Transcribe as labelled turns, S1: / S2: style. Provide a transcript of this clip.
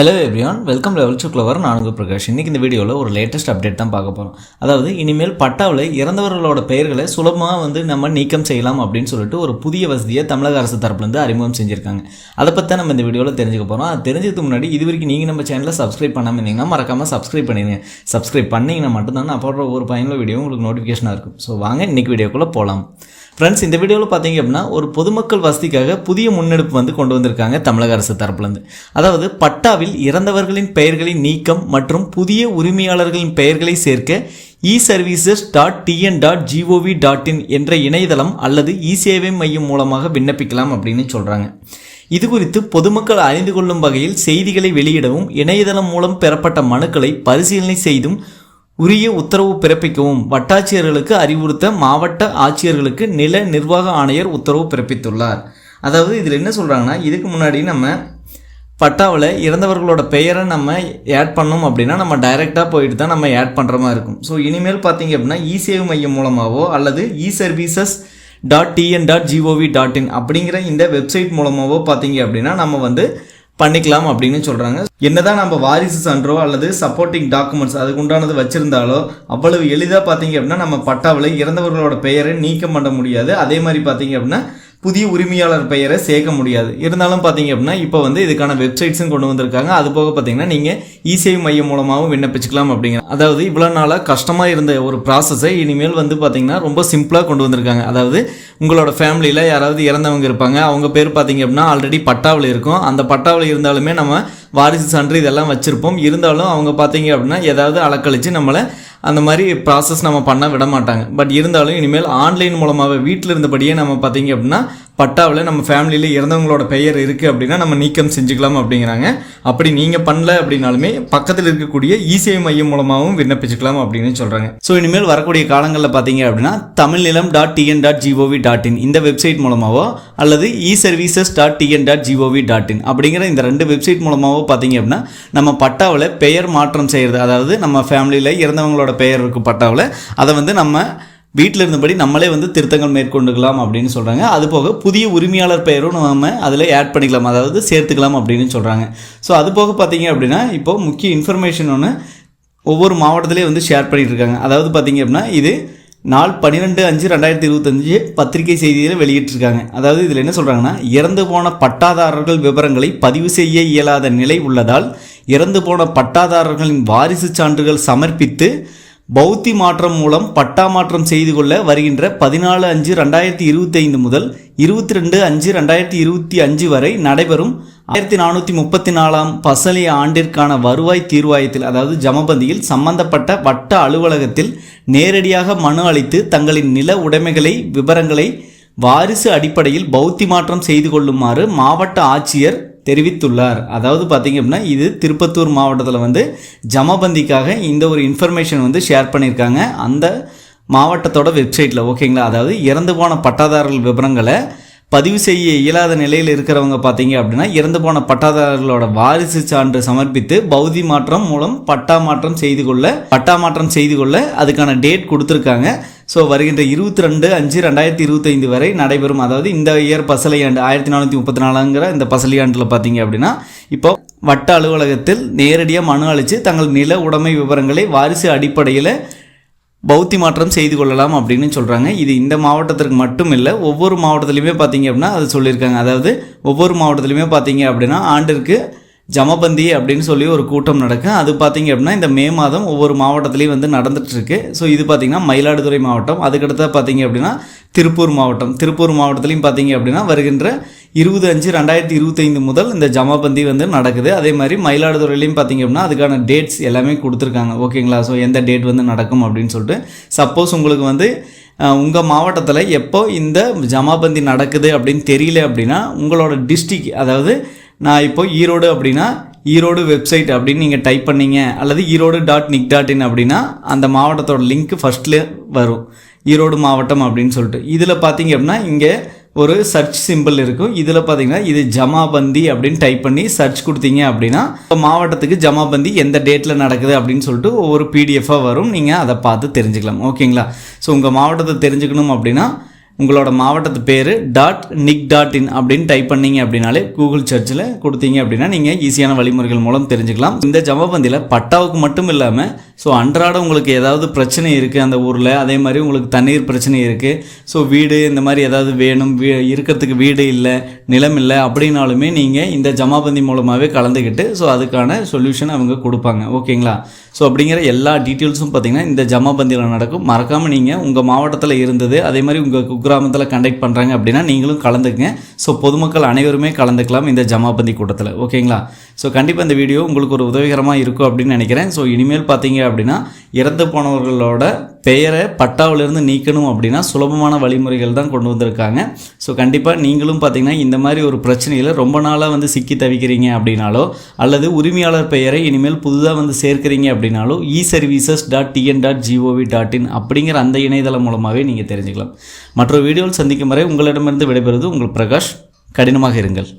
S1: Hello everyone welcome லெவல் சுக்லவர் நான்கு பிரகாஷ். இன்றைக்கி இந்த வீடியோவில் ஒரு லேட்டஸ்ட் அப்டேட் தான் பார்க்க போகிறோம் அதாவது இனிமேல் பட்டாவில் இறந்தவர்களோட பெயர்களை சுலபமாக வந்து நம்ம நீக்கம் செய்யலாம் அப்படின்னு சொல்லிட்டு ஒரு புதிய வசதியை தமிழக அரசு தரப்புலேருந்து அறிமுகம் செஞ்சுருக்காங்க. அதை பற்றி நம்ம இந்த வீடியோவில் தெரிஞ்சுக்க போகிறோம் அது தெரிஞ்சதுக்கு முன்னாடி இது வரைக்கும் நீங்கள் நம்ம சேனலில் சப்ஸ்கிரைப் பண்ணாமல் இருந்தீங்கன்னா மறக்காமல் சப்ஸ்கிரைப் பண்ணிடுங்க சப்ஸ்கிரைப் பண்ணிங்கன்னா மட்டும்தான் நான் போடுற ஒரு பயனுள்ள வீடியோ உங்களுக்கு நோட்டிஃபிகேஷனாக இருக்கும். ஸோ வாங்க இன்றைக்கி வீடியோக்குள்ளே போகலாம் ஃப்ரெண்ட்ஸ் இந்த வீடியோவில் பார்த்தீங்க அப்படின்னா ஒரு பொதுமக்கள் வசதிக்காக புதிய முன்னெடுப்பு வந்து கொண்டு வந்திருக்காங்க தமிழக அரசு தரப்புலேருந்து அதாவது பட்டாவில் இறந்தவர்களின் பெயர்களின் நீக்கம் மற்றும் புதிய உரிமையாளர்களின் பெயர்களை சேர்க்க e services dot TN dot GOV dot in என்ற இணையதளம் அல்லது இ சேவை மையம் மூலமாக விண்ணப்பிக்கலாம் அப்படின்னு சொல்கிறாங்க இது குறித்து பொதுமக்கள் அறிந்து கொள்ளும் வகையில் செய்திகளை வெளியிடவும் இணையதளம் மூலம் பெறப்பட்ட மனுக்களை பரிசீலனை செய்தும் உரிய உத்தரவு பிறப்பிக்கவும். வட்டாட்சியர்களுக்கு அறிவுறுத்த மாவட்ட ஆட்சியர்களுக்கு நில நிர்வாக ஆணையர் உத்தரவு பிறப்பித்துள்ளார். அதாவது இதில் என்ன சொல்கிறாங்கன்னா இதுக்கு முன்னாடி நம்ம பட்டாவில் இறந்தவர்களோட பெயரை நம்ம ஆட் பண்ணோம் அப்படின்னா நம்ம டைரெக்டாக போயிட்டு தான் நம்ம ஆட் பண்ணுற மாதிரி இருக்கும். ஸோ இனிமேல் பார்த்தீங்க அப்படின்னா இ சேவை மையம் மூலமாகவோ அல்லது e services dot TN dot GOV dot in அப்படிங்கிற இந்த வெப்சைட் மூலமாகவோ பார்த்தீங்க அப்படின்னா நம்ம வந்து பண்ணிக்கலாம் அப்படின்னு சொல்கிறாங்க என்னதான் நம்ம வாரிசு சான்றோ அல்லது சப்போர்ட்டிங் டாக்குமெண்ட்ஸ் அதுக்கு உண்டானது வச்சிருந்தாலோ அவ்வளவு எளிதாக பார்த்தீங்க அப்படின்னா நம்ம பட்டாவில் இறந்தவர்களோட பெயரை நீக்கம் பண்ண முடியாது. அதே மாதிரி பார்த்தீங்க அப்படின்னா புதிய உரிமையாளர் பெயரை சேர்க்க முடியாது. இருந்தாலும் பார்த்தீங்க அப்படின்னா இப்போ வந்து இதுக்கான வெப்சைட்ஸும் கொண்டு வந்திருக்காங்க. அது போக பார்த்தீங்கன்னா நீங்கள் இசேவை மையம் மூலமாகவும் விண்ணப்பிச்சுக்கலாம் அப்படிங்கிற அதாவது இவ்வளோ நாளாக கஷ்டமாக இருந்த ஒரு ப்ராசஸை இனிமேல் வந்து பார்த்தீங்கன்னா ரொம்ப சிம்பிளாக கொண்டு வந்திருக்காங்க. அதாவது உங்களோட ஃபேமிலியில் யாராவது இறந்தவங்க இருப்பாங்க. அவங்க பேர் பார்த்தீங்க அப்படின்னா ஆல்ரெடி பட்டாவில் இருக்கும். அந்த பட்டாவில் இருந்தாலுமே நம்ம வாரிசு சான்று இதெல்லாம் வச்சுருப்போம். இருந்தாலும் அவங்க பார்த்தீங்க அப்படின்னா ஏதாவது அலக்கழித்து நம்மளை அந்த மாதிரி ப்ராசஸ் நம்ம பண்ண விட மாட்டாங்க. பட் இருந்தாலும் இனிமேல் ஆன்லைன் மூலமாக வீட்டில் இருந்தபடியே நம்ம பார்த்தீங்க அப்படின்னா பட்டாவில் நம்ம ஃபேமிலியில் இறந்தவங்களோட பெயர் இருக்குது அப்படின்னா நம்ம நீக்கம் செஞ்சுக்கலாம் அப்படிங்கிறாங்க. அப்படி நீங்கள் பண்ணல அப்படின்னாலுமே பக்கத்தில் இருக்கக்கூடிய இசேவை மையம் மூலமாகவும் விண்ணப்பிச்சுக்கலாம் அப்படின்னு சொல்கிறாங்க ஸோ இனிமேல் வரக்கூடிய காலங்களில் பார்த்தீங்க அப்படின்னா Tamilnilam dot TN dot GOV dot in இந்த வெப்சைட் மூலமாகவோ அல்லது e services dot TN dot GOV dot in அப்படிங்கிற இந்த ரெண்டு வெப்சைட் மூலமாகவோ பார்த்தீங்க அப்படின்னா நம்ம பட்டாவில் பெயர் மாற்றம் செய்கிறது அதாவது நம்ம ஃபேமிலியில் இறந்தவங்களோட பெயர் இருக்கும் பட்டாவில் அதை வந்து நம்ம வீட்டில் இருந்தபடி நம்மளே வந்து திருத்தங்கள் மேற்கொண்டுக்கலாம் அப்படின்னு சொல்கிறாங்க அது போக புதிய உரிமையாளர் பெயரும் நம்ம அதில் ஆட் பண்ணிக்கலாம். அதாவது சேர்த்துக்கலாம் அப்படின்னு சொல்கிறாங்க ஸோ அது போக பார்த்தீங்க அப்படின்னா இப்போ முக்கிய இன்ஃபர்மேஷன் ஒன்று ஒவ்வொரு மாவட்டத்திலையும் வந்து ஷேர் பண்ணிகிட்டு இருக்காங்க. அதாவது பார்த்தீங்க அப்படின்னா இது நாள் பன்னிரெண்டு அஞ்சு ரெண்டாயிரத்தி இருபத்தஞ்சு பத்திரிகை செய்தியில் வெளியிட்டிருக்காங்க. அதாவது இதில் என்ன சொல்கிறாங்கன்னா இறந்து போன பட்டாதாரர்கள் விவரங்களை பதிவு செய்ய இயலாத நிலை உள்ளதால் இறந்து போன பட்டாதாரர்களின் வாரிசு சான்றுகள் சமர்ப்பித்து பௌத்தி மாற்றம் மூலம் பட்டா மாற்றம் செய்து கொள்ள வருகின்ற பதினாலு அஞ்சு ரெண்டாயிரத்தி இருபத்தி ஐந்து முதல் இருபத்தி ரெண்டு அஞ்சு ரெண்டாயிரத்தி இருபத்தி அஞ்சு வரை நடைபெறும் ஆயிரத்தி நானூற்றி முப்பத்தி நாலாம் பசலி ஆண்டிற்கான வருவாய் தீர்வாயத்தில் அதாவது ஜமபந்தியில் சம்பந்தப்பட்ட வட்ட அலுவலகத்தில் நேரடியாக மனு அளித்து தங்களின் நில உடைமைகளை விவரங்களை வாரிசு அடிப்படையில் பௌத்தி மாற்றம் செய்து கொள்ளுமாறு மாவட்ட ஆட்சியர் தெரிவித்துள்ளார். அதாவது பார்த்தீங்க அப்படின்னா இது திருப்பத்தூர் மாவட்டத்தில் வந்து ஜமபந்திக்காக இந்த ஒரு இன்ஃபர்மேஷன் வந்து ஷேர் பண்ணியிருக்காங்க. அந்த மாவட்டத்தோட வெப்சைட்டில் ஓகேங்களா அதாவது இறந்து போன பட்டாதாரர்கள் விவரங்களை பதிவு செய்ய இயலாத நிலையில் இருக்கிறவங்க பார்த்தீங்க அப்படின்னா இறந்து போன பட்டாதாரர்களோட வாரிசு சான்று சமர்ப்பித்து பௌதி மாற்றம் மூலம் பட்டா மாற்றம் செய்து கொள்ள பட்டா மாற்றம் செய்து கொள்ள அதுக்கான டேட் கொடுத்துருக்காங்க. ஸோ வருகின்ற இருபத்தி ரெண்டு அஞ்சு ரெண்டாயிரத்தி இருபத்தைந்து வரை நடைபெறும். அதாவது இந்த இயர் பசலையாண்டு ஆயிரத்தி நானூற்றி முப்பத்தி நாலுங்கிற இந்த பசலையாண்டில் பார்த்தீங்க அப்படின்னா இப்போ வட்ட அலுவலகத்தில் நேரடியாக மனு அளித்து தங்கள் நில உடைமை விவரங்களை வாரிசு அடிப்படையில் பௌத்தி மாற்றம் செய்து கொள்ளலாம் அப்படின்னு சொல்கிறாங்க இது இந்த மாவட்டத்திற்கு மட்டும் இல்லை ஒவ்வொரு மாவட்டத்துலையுமே பார்த்தீங்க அப்படின்னா அது சொல்லியிருக்காங்க. அதாவது ஒவ்வொரு மாவட்டத்துலையுமே பார்த்தீங்க அப்படின்னா ஆண்டிற்கு ஜமபந்தி அப்படின்னு சொல்லி ஒரு கூட்டம் நடக்கும் அது பார்த்திங்க அப்படின்னா இந்த மே மாதம் ஒவ்வொரு மாவட்டத்துலேயும் வந்து நடந்துகிட்ருக்கு ஸோ இது பார்த்திங்கன்னா மயிலாடுதுறை மாவட்டம். அதுக்கடுத்த பார்த்தீங்க அப்படின்னா திருப்பூர் மாவட்டம். திருப்பூர் மாவட்டத்துலையும் பார்த்தீங்க அப்படின்னா வருகின்ற இருபது அஞ்சு ரெண்டாயிரத்தி இருபத்தைந்து முதல் இந்த ஜமாபந்தி வந்து நடக்குது. அதே மாதிரி மயிலாடுதுறையிலையும் பார்த்தீங்க அப்படின்னா அதுக்கான டேட்ஸ் எல்லாமே கொடுத்துருக்காங்க. ஓகேங்களா ஸோ எந்த டேட் வந்து நடக்கும் அப்படின்னு சொல்லிட்டு. சப்போஸ் உங்களுக்கு வந்து உங்கள் மாவட்டத்தில் எப்போ இந்த ஜமாபந்தி நடக்குது அப்படின்னு தெரியல அப்படின்னா உங்களோட டிஸ்ட்ரிக் அதாவது நான் இப்போ ஈரோடு அப்படின்னா ஈரோடு வெப்சைட் அப்படின்னு நீங்கள் டைப் பண்ணீங்க அல்லது Erode dot NIC dot in அப்படின்னா அந்த மாவட்டத்தோட லிங்க் ஃபஸ்ட்டில் வரும். ஈரோடு மாவட்டம் அப்படின்னு சொல்லிட்டு. இதில் பார்த்தீங்க அப்படின்னா இங்கே ஒரு சர்ச் சிம்பிள் இருக்கும். இதில் பார்த்தீங்கன்னா இது ஜமாபந்தி அப்படின்னு டைப் பண்ணி சர்ச் கொடுத்தீங்க அப்படின்னா இப்போ மாவட்டத்துக்கு ஜமாபந்தி எந்த டேட்டில் நடக்குது அப்படின்னு சொல்லிட்டு ஒவ்வொரு பிடிஎஃபாக வரும். நீங்கள் அதை பார்த்து தெரிஞ்சுக்கலாம். ஓகேங்களா ஸோ உங்கள் மாவட்டத்தை தெரிஞ்சுக்கணும் அப்படின்னா உங்களோட மாவட்டத்து பேர் டாட் நிக் டாட் இன் அப்படின்னு டைப் பண்ணீங்க அப்படின்னாலே கூகுள் சர்ச்சில் கொடுத்தீங்க அப்படின்னா நீங்கள் ஈஸியான வழிமுறைகள் மூலம் தெரிஞ்சுக்கலாம். இந்த ஜமபந்தியில் பட்டாவுக்கு மட்டும் இல்லாமல் ஸோ அன்றாட உங்களுக்கு ஏதாவது பிரச்சனை இருக்குது அந்த ஊரில் அதே மாதிரி உங்களுக்கு தண்ணீர் பிரச்சனை இருக்குது ஸோ வீடு இந்த மாதிரி ஏதாவது வேணும் வீ இருக்கிறதுக்கு வீடு இல்லை நிலம் இல்லை அப்படின்னாலுமே நீங்கள் இந்த ஜமாபந்தி மூலமாகவே கலந்துக்கிட்டு ஸோ அதுக்கான சொல்யூஷன் அவங்க கொடுப்பாங்க. ஓகேங்களா? ஸோ அப்படிங்கிற எல்லா டீட்டெயில்ஸும் பார்த்தீங்கன்னா இந்த ஜமாபந்தியில் நடக்கும். மறக்காமல் நீங்கள் உங்கள் மாவட்டத்தில் இருந்தது அதே மாதிரி உங்கள் குக்கிராமத்தில் கண்டக்ட் பண்ணுறாங்க அப்படின்னா நீங்களும் கலந்துக்குங்க. ஸோ பொதுமக்கள் அனைவருமே கலந்துக்கலாம் இந்த ஜமாபந்தி கூட்டத்தில். ஓகேங்களா? ஸோ கண்டிப்பாக இந்த வீடியோ உங்களுக்கு ஒரு உதவிகரமாக இருக்கும் அப்படின்னு நினைக்கிறேன். ஸோ இனிமேல் பார்த்தீங்க அப்படின்னா இறந்து போனவர்களோட பெயரை பட்டாவிலிருந்து நீக்கணும் அப்படின்னா சுலபமான வழிமுறைகள் தான் கொண்டு வந்திருக்காங்க. ஸோ கண்டிப்பாக நீங்களும் பார்த்தீங்கன்னா இந்த மாதிரி ஒரு பிரச்சனையில் ரொம்ப நாளாக வந்து சிக்கி தவிக்கிறீங்க அப்படின்னாலோ அல்லது உரிமையாளர் பெயரை இனிமேல் புதுதாக வந்து சேர்க்குறீங்க அப்படின்னாலோ e services dot TN dot GOV dot in அப்படிங்கிற அந்த இணையதளம் மூலமாகவே நீங்கள் தெரிஞ்சுக்கலாம். மற்றொரு வீடியோவில் சந்திக்கும் வரை உங்களிடமிருந்து விடைபெறுவது உங்கள் பிரகாஷ். கடினமாக இருங்கள்.